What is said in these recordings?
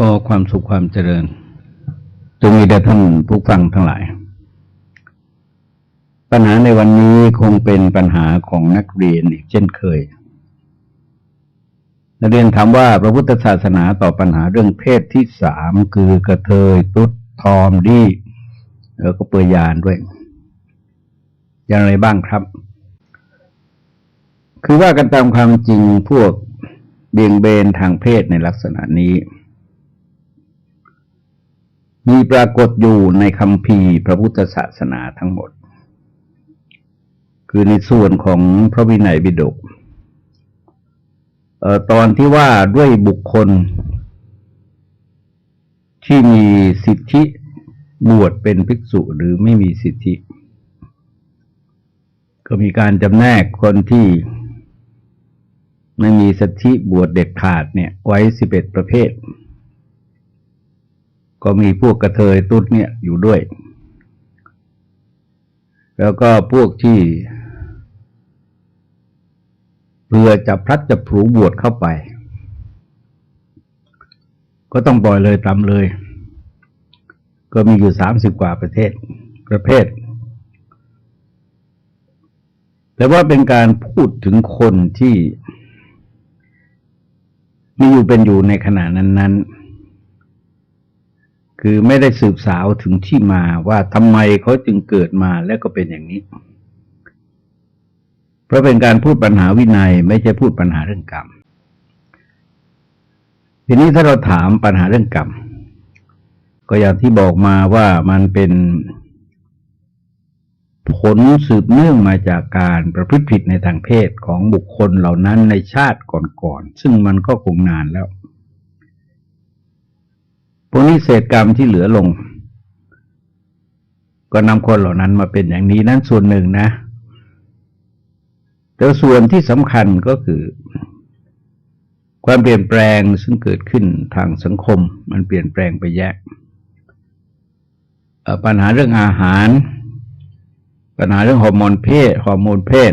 ก็ความสุขความเจริญจงมีแด่ท่านผู้ฟังทั้งหลาย ปัญหาในวันนี้คงเป็นปัญหาของนักเรียนอีกเช่นเคย นักเรียนถามว่าพระพุทธศาสนาต่อปัญหาเรื่องเพศที่สามคือกระเทยตุ๊ดทอมดีแล้วก็เปยยานด้วยอย่างไรบ้างครับ คือว่ากันตามความจริงพวกเบี่ยงเบนทางเพศในลักษณะนี้ มีปรากฏอยู่ในคำพีพระพุทธศาสนาทั้งหมด คือในส่วนของพระวินัยบิดกตอนที่ว่าด้วยบุคคล ที่มีสิทธิบวชเป็นภิกษุหรือไม่มีสิทธิ ก็มีการจำแนกคนที่ไม่มีสิทธิบวชเด็ดขาดเนี่ยไว้สิบเอ็ดประเภท ก็มีพวกกระเทยตุ๊ดเนี่ยอยู่ด้วย แล้วก็พวกที่เพื่อจะพลัดจะผูบวชเข้าไป ก็ต้องปล่อยเลยตามเลย ก็มีอยู่สามสิบกว่าประเทศประเภท แต่ว่าเป็นการพูดถึงคนที่มีอยู่เป็นอยู่ในขณะนั้น ๆ คือไม่ได้สืบสาวถึงที่มาว่าทำไมเขาจึงเกิดมาแล้วก็เป็นอย่างนี้ เพราะเป็นการพูดปัญหาวินัย ไม่ใช่พูดปัญหาเรื่องกรรม ทีนี้ถ้าเราถามปัญหาเรื่องกรรม ก็อย่างที่บอกมาว่ามันเป็นผลสืบเนื่องมาจากการประพฤติผิดในทางเพศของบุคคลเหล่านั้นในชาติก่อนๆ ซึ่งมันก็คงนานแล้ว วกนี้เศษกรรมที่เหลือลง ก็นำคนเหล่านั้นมาเป็นอย่างนี้นั่นส่วนหนึ่งนะ แต่ส่วนที่สำคัญก็คือ ความเปลี่ยนแปลงซึ่งเกิดขึ้นทางสังคม มันเปลี่ยนแปลงไปแยก ปัญหาเรื่องอาหาร ปัญหาเรื่องฮอร์โมนเพศฮอร์โมนเพศ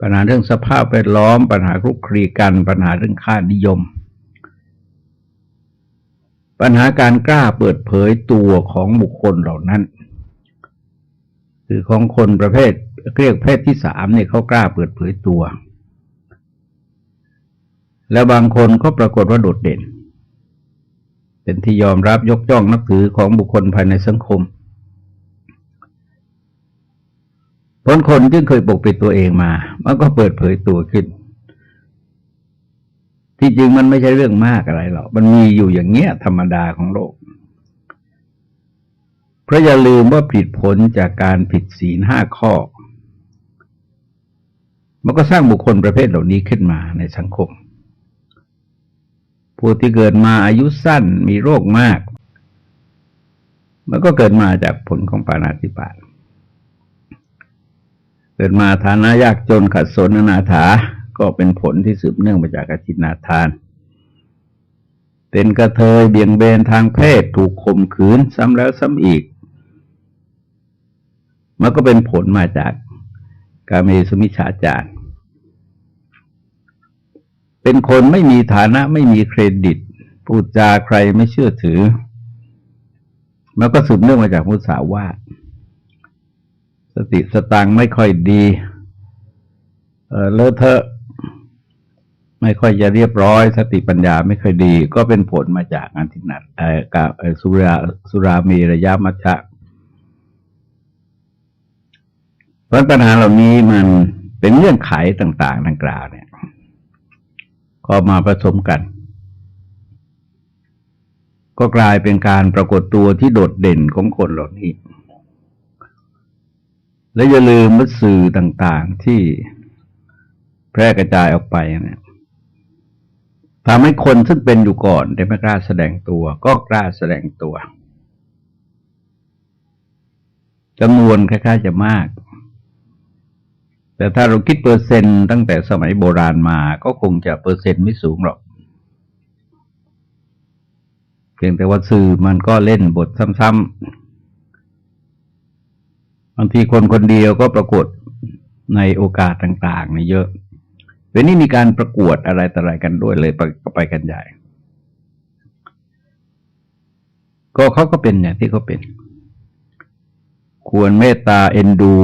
ปัญหาเรื่องสภาพแวดล้อม ปัญหาคลุกคลีกัน ปัญหาเรื่องค่านิยม ปัญหาการกล้าเปิดเผยตัวของบุคคลเหล่านั้น คือของคนประเภทเรียกเพศที่สามเนี่ยเขากล้าเปิดเผยตัว แล้วบางคนก็ปรากฏว่าโดดเด่น เป็นที่ยอมรับยกย่องนับถือของบุคคลภายในสังคมเพราะคนที่เคยปกปิดตัวเองมา มันก็เปิดเผยตัวขึ้น ที่จริงมันไม่ใช่เรื่องมากอะไรหรอก มันมีอยู่อย่างเงี้ยธรรมดาของโลก เพราะอย่าลืมว่าผิดผลจากการผิดศีลห้าข้อ มันก็สร้างบุคคลประเภทเหล่านี้ขึ้นมาในสังคม ผู้ที่เกิดมาอายุสั้นมีโรคมาก มันก็เกิดมาจากผลของปานาติบาตเกิดมาฐานะยากจนขัดสนนาถา ก็เป็นผลที่สืบเนื่องมาจากอาจินาทาน เป็นกระเทยเบี่ยงเบนทางเพศถูกข่มขืนซ้ำแล้วซ้ำอีก มันก็เป็นผลมาจากการมีสมิชาจารเป็นคนไม่มีฐานะไม่มีเครดิต พูดจาใครไม่เชื่อถือ มันก็สืบเนื่องมาจากมุสาวาทสติสตังไม่ค่อยดี เออเลอะเทอะ ไม่ค่อยจะเรียบร้อย สติปัญญาไม่ค่อยดี ก็เป็นผลมาจากอันทินัดกับสุราสุรามีระยะมัชชะเพราะปัญหาเหล่านี้มันเป็นเงื่อนไขต่างๆดังกล่าวเนี่ย ก็มาผสมกัน ก็กลายเป็นการปรากฏตัวที่โดดเด่นของคนเหล่านี้ และอย่าลืมว่าสื่อต่างๆที่แพร่กระจายออกไปเนี่ย ทำให้คนซึ่งเป็นอยู่ก่อนได้ไม่กล้าแสดงตัว ก็กล้าแสดงตัวจำนวนคล้ายๆจะมาก แต่ถ้าเราคิดเปอร์เซ็นต์ตั้งแต่สมัยโบราณมาก็คงจะเปอร์เซ็นต์ไม่สูงหรอก เพียงแต่ว่าสื่อมันก็เล่นบทซ้ำๆบางทีคนคนเดียวก็ปรากฏในโอกาสต่าง ๆ นี่เยอะ เวนี้มีการประกวดอะไรต่ออะไรกันด้วยเลยไปไปกันใหญ่ ก็เขาก็เป็นอย่างที่เขาเป็น ควรเมตตาเอ็นดู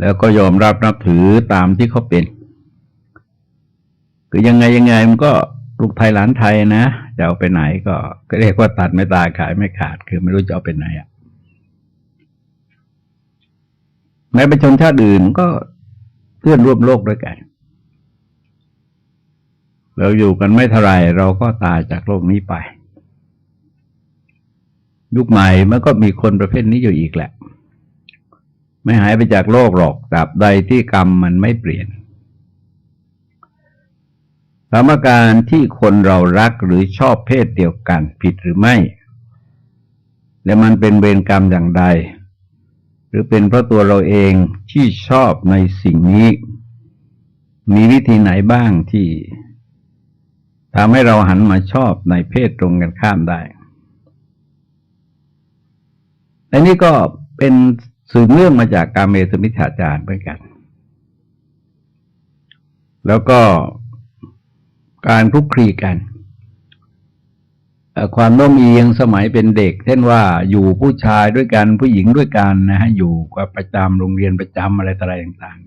แล้วก็ยอมรับนับถือตามที่เขาเป็นคือยังไงยังไงมันก็ลูกไทยหลานไทยนะจะเอาไปไหนก็ก็เรียกว่าตัดไม่ตายขายไม่ขาด คือไม่รู้จะเอาไปไหนอะแม้เป็นชนชาติอื่นก็ เพื่อนร่วมโลกด้วยกัน เราอยู่กันไม่เท่าไรเราก็ตายจากโลกนี้ไป ยุคใหม่มันก็มีคนประเภทนี้อยู่อีกแหละ ไม่หายไปจากโลกหรอกตราบใดที่กรรมมันไม่เปลี่ยนสมการที่คนเรารักหรือชอบเพศเดียวกันผิดหรือไม่ และมันเป็นเวรกรรมอย่างใด รือเป็นเพราะตัวเราเองที่ชอบในสิ่งนี้ มีวิธีไหนบ้างที่ทำให้เราหันมาชอบในเพศตรงกันข้ามได้ อันนี้ก็เป็นสืบเนื่องมาจากการเมสมิจฉาจาร์เหมือนกัน แล้วก็การคลุกคลีกัน ความโน้มเอียงสมัยเป็นเด็ก เช่นว่าอยู่ผู้ชายด้วยกันผู้หญิงด้วยกันนะฮะอยู่กับประจำโรงเรียนประจำอะไรต่ออะไรต่างๆ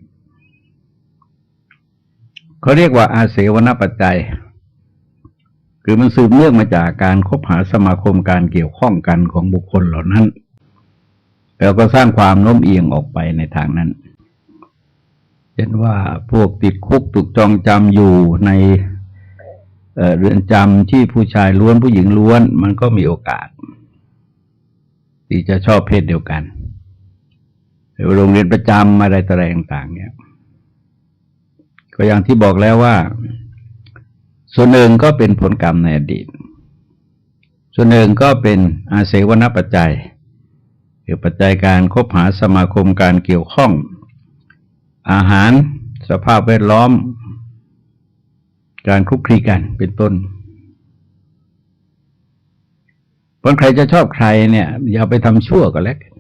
เขาเรียกว่าอาเสวนปัจจัย คือมันสืบเนื่องมาจากการคบหาสมาคมการเกี่ยวข้องกันของบุคคลเหล่านั้น แล้วก็สร้างความโน้มเอียงออกไปในทางนั้น เช่นว่าพวกติดคุกถูกจองจำอยู่ใน เรือนจำที่ผู้ชายล้วนผู้หญิงล้วน มันก็มีโอกาส ที่จะชอบเพศเดียวกันหรือโรงเรียนประจำอะไรต่างต่างเนี่ย ก็อย่างที่บอกแล้วว่า ส่วนหนึ่งก็เป็นผลกรรมในอดีต ส่วนหนึ่งก็เป็นอาเสวนปัจจัยคือปัจจัยการคบหาสมาคมการเกี่ยวข้อง อาหารสภาพแวดล้อม การคลุกคลีกันเป็นต้นคนใครจะชอบใครเนี่ย อย่าไปทำชั่วก็แล้วกัน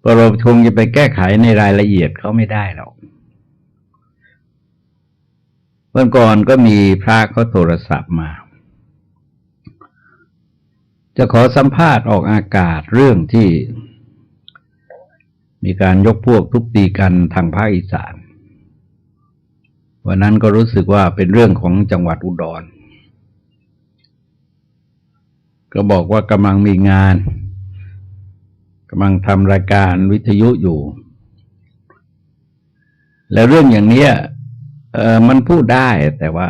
เพระเราคงจะไปแก้ไขในรายละเอียดเขาไม่ได้หรอกเมื่อก่อนก็มีพระเขาโทรศัพท์มา จะขอสัมภาษณ์ออกอากาศเรื่องที่ มีการยกพวกทุบตีกันทางภาคอีสาน วันนั้นก็รู้สึกว่าเป็นเรื่องของจังหวัดอุดร ก็บอกว่ากำลังมีงานกำลังทำรายการวิทยุอยู่ แล้วเรื่องอย่างนี้เออมันพูดได้แต่ว่า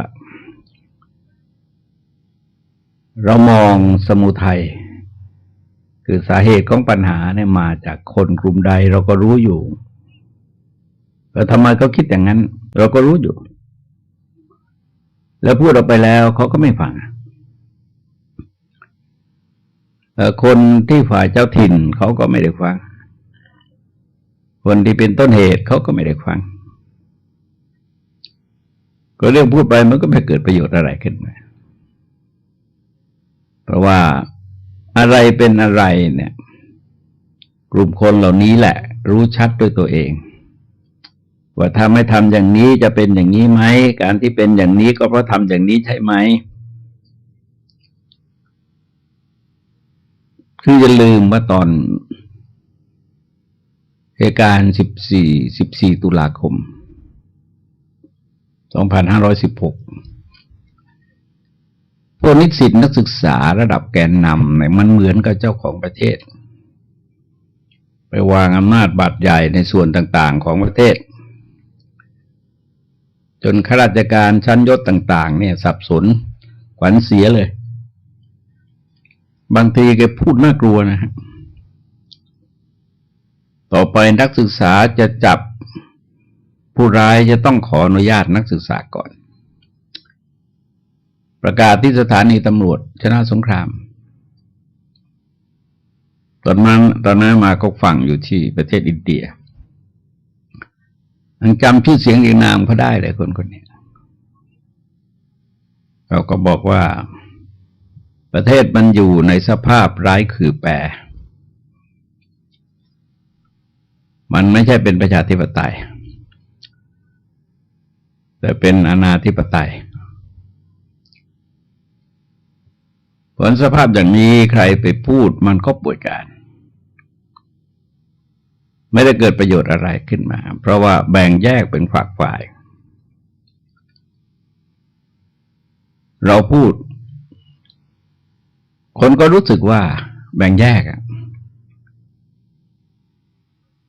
เรามองสมุทัยคือสาเหตุของปัญหาเนี่ยมาจากคนกลุ่มใดเราก็รู้อยู่แล้วทำไมเขาคิดอย่างนั้น เราก็รู้อยู่ แล้วพูดออกไปแล้วเขาก็ไม่ฟังคนที่ฝ่ายเจ้าถิ่นเขาก็ไม่ได้ฟัง คนที่เป็นต้นเหตุเขาก็ไม่ได้ฟัง ก็เรื่องพูดไปมันก็ไม่เกิดประโยชน์อะไรขึ้นมา เพราะว่าอะไรเป็นอะไรเนี่ย กลุ่มคนเหล่านี้แหละ รู้ชัดด้วยตัวเอง ว่าถ้าไม่ทำอย่างนี้จะเป็นอย่างนี้ไหมการที่เป็นอย่างนี้ก็เพราะทำอย่างนี้ใช่ไหมคืออย่าลืมว่าตอนเหตุการณ์สิบสี่สิบสี่ตุลาคมสองพันห้าร้อยสิบหกพวกนิสิตนักศึกษาระดับแกนนำเนี่ยมันเหมือนกับเจ้าของประเทศ ไปวางอำนาจบาดใหญ่ในส่วนต่าง ๆ ของประเทศ จนข้าราชการชั้นยศต่าง ๆ เนี่ย สับสนขวัญเสียเลย บางทีแกพูดน่ากลัวนะฮะต่อไปนักศึกษาจะจับผู้ร้ายจะต้องขออนุญาตนักศึกษาก่อน ประกาศที่สถานีตำรวจชนะสงคราม ตอนนั้นตอนนั้นมาก็ฟังอยู่ที่ประเทศอินเดีย ยังจำชื่อเสียงอีกนามเขาได้เลยคนคนนี้ เราก็บอกว่า ประเทศมันอยู่ในสภาพร้ายคือแปร มันไม่ใช่เป็นประชาธิปไตย แต่เป็นอนาธิปไตยผลสภาพอย่างนี้ใครไปพูดมันก็ป่วยการ ไม่ได้เกิดประโยชน์อะไรขึ้นมา เพราะว่าแบ่งแยกเป็นฝักฝ่าย เราพูด คนก็รู้สึกว่าแบ่งแยก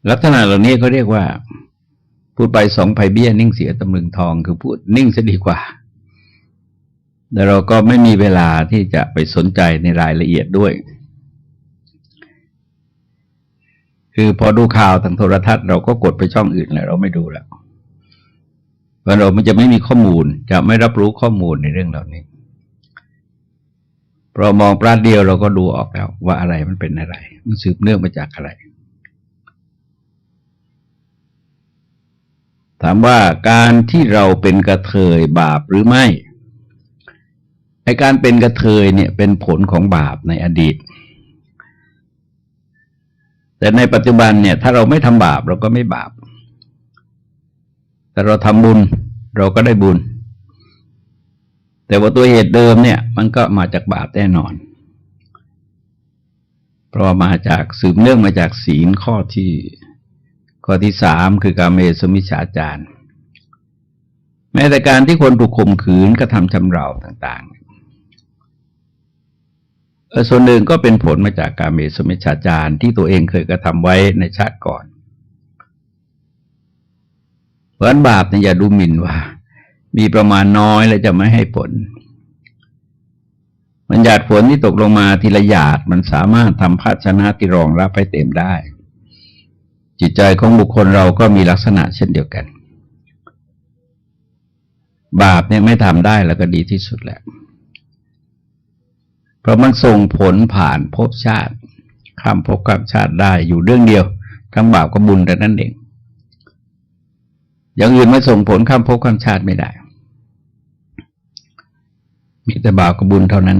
ลักษณะเหล่านี้เขาเรียกว่า พูดไปสองไผ่เบี้ยนิ่งเสียตำลึงทอง คือพูดนิ่งซะดีกว่า แต่เราก็ไม่มีเวลาที่จะไปสนใจในรายละเอียดด้วย คือพอดูข่าวทางโทรทัศน์เราก็กดไปช่องอื่นแล้ว เราไม่ดูแล้วเพราะเรามันจะไม่มีข้อมูลจะไม่รับรู้ข้อมูลในเรื่องเหล่านี้เรามองปราเดียวเราก็ดูออกแล้ว ว่าอะไรมันเป็นอะไร มันสืบเนื่องมาจากอะไร ถามว่าการที่เราเป็นกระเทยบาปหรือไม่ไอการเป็นกระเทยเนี่ยเป็นผลของบาปในอดีต แต่ในปัจจุบันเนี่ย ถ้าเราไม่ทำบาปเราก็ไม่บาป แต่เราทำบุญเราก็ได้บุญ แต่ว่าตัวเหตุเดิมเนี่ย มันก็มาจากบาปแน่นอน เพราะมาจากสืบเนื่องมาจากศีลข้อที่ข้อที่สามคือการเมสมิชาจารแม้แต่การที่คนถูกข่มขืนกระทำชำเราต่าง ๆ ส่วนหนึ่งก็เป็นผลมาจากการเมสมิชาจารที่ตัวเองเคยกระทำไว้ในชาติก่อนเพราะนั้นบาปเนี่ยอย่าดูหมิ่นว่า มีประมาณน้อยแล้วจะไม่ให้ผล มันหยาดฝนที่ตกลงมาทีละหยาดมันสามารถทำภาชนะที่รองรับให้เต็มได้ จิตใจของบุคคลเราก็มีลักษณะเช่นเดียวกัน บาปเนี่ยไม่ทำได้แล้วก็ดีที่สุดแหละ พราะมันส่งผลผ่านภพชาติ ข้ามภพข้ามชาติได้อยู่เรื่องเดียว ทั้งบาปกับบุญแต่นั่นเอง อย่างอื่นไม่ส่งผลข้ามภพข้ามชาติไม่ได้ มีแต่บาปกับบุญเท่านั้น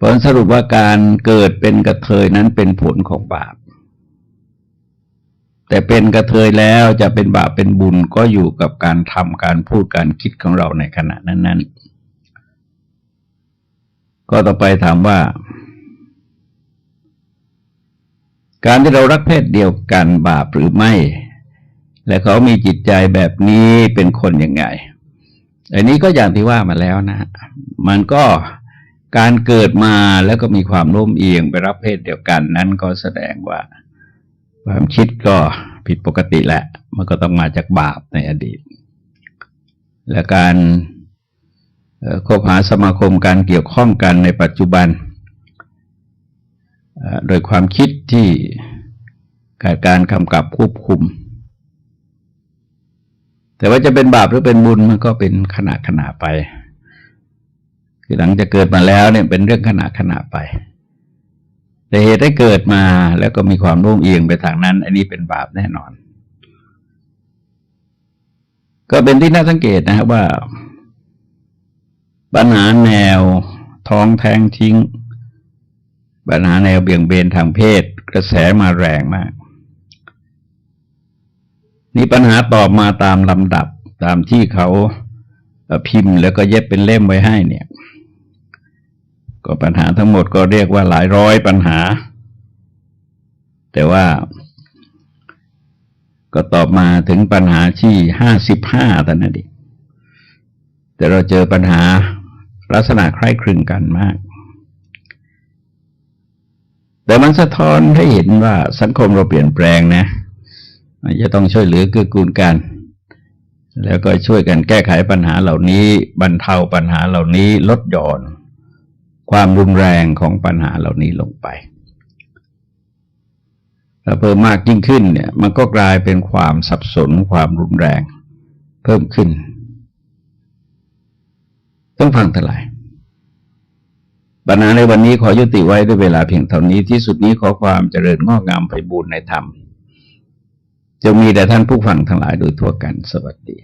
ผลสรุปว่าการเกิดเป็นกระเทยนั้นเป็นผลของบาป แต่เป็นกระเทยแล้วจะเป็นบาปเป็นบุญก็อยู่กับการทำการพูดการคิดของเราในขณะนั้นๆ ก็ต่อไปถามว่า การที่เรารักเพศเดียวกันบาปหรือไม่ และเขามีจิตใจแบบนี้เป็นคนยังไง อันนี้ก็อย่างที่ว่ามาแล้วนะ มันก็การเกิดมาแล้วก็มีความโน้มเอียงไปรับเพศเดียวกันนั้นก็แสดงว่า ความคิดก็ผิดปกติแหละ มันก็ต้องมาจากบาปในอดีต และการ คบหาสมาคมการเกี่ยวข้องกันในปัจจุบัน โดยความคิดที่การการกำกับควบคุม แต่ว่าจะเป็นบาปหรือเป็นบุญมันก็เป็นขณะขณะไป คือหลังจะเกิดมาแล้วเนี่ยเป็นเรื่องขณะขณะไป แต่เหตุได้เกิดมาแล้วก็มีความโน้มเอียงไปทางนั้น อันนี้เป็นบาปแน่นอน ก็เป็นที่น่าสังเกตนะครับว่า ปัญหาแนวท้องแทงทิ้ง ปัญหาแนวเบี่ยงเบนทางเพศ กระแสมาแรงมาก นี่ปัญหาตอบมาตามลำดับตามที่เขาพิมพ์แล้วก็เย็บเป็นเล่มไว้ให้เนี่ย ก็ปัญหาทั้งหมดก็เรียกว่าหลายร้อยปัญหา แต่ว่า ก็ตอบมาถึงปัญหาที่ห้าสิบห้าตอนนั้นเองแต่เราเจอปัญหา ลักษณะคล้ายคลึงกันมาก แต่มันสะท้อนให้เห็นว่าสังคมเราเปลี่ยนแปลงนะมันจะต้องช่วยเหลือเกื้อกูลกัน แล้วก็ช่วยกันแก้ไขปัญหาเหล่านี้ บรรเทาปัญหาเหล่านี้ลดหย่อน ความรุนแรงของปัญหาเหล่านี้ลงไปถ้าเพิ่มมากยิ่งขึ้นเนี่ย มันก็กลายเป็นความสับสนความรุนแรง เพิ่มขึ้น ต้องฟังทั้งหลายปัญหาในวันนี้ขอยุติไว้ด้วยเวลาเพียงเท่านี้ที่สุดนี้ขอความเจริญงอกงามไปบูรณนธรรม จะมีแต่ท่านผู้ฟังทั้งหลายโดยทั่วกันสวัสดี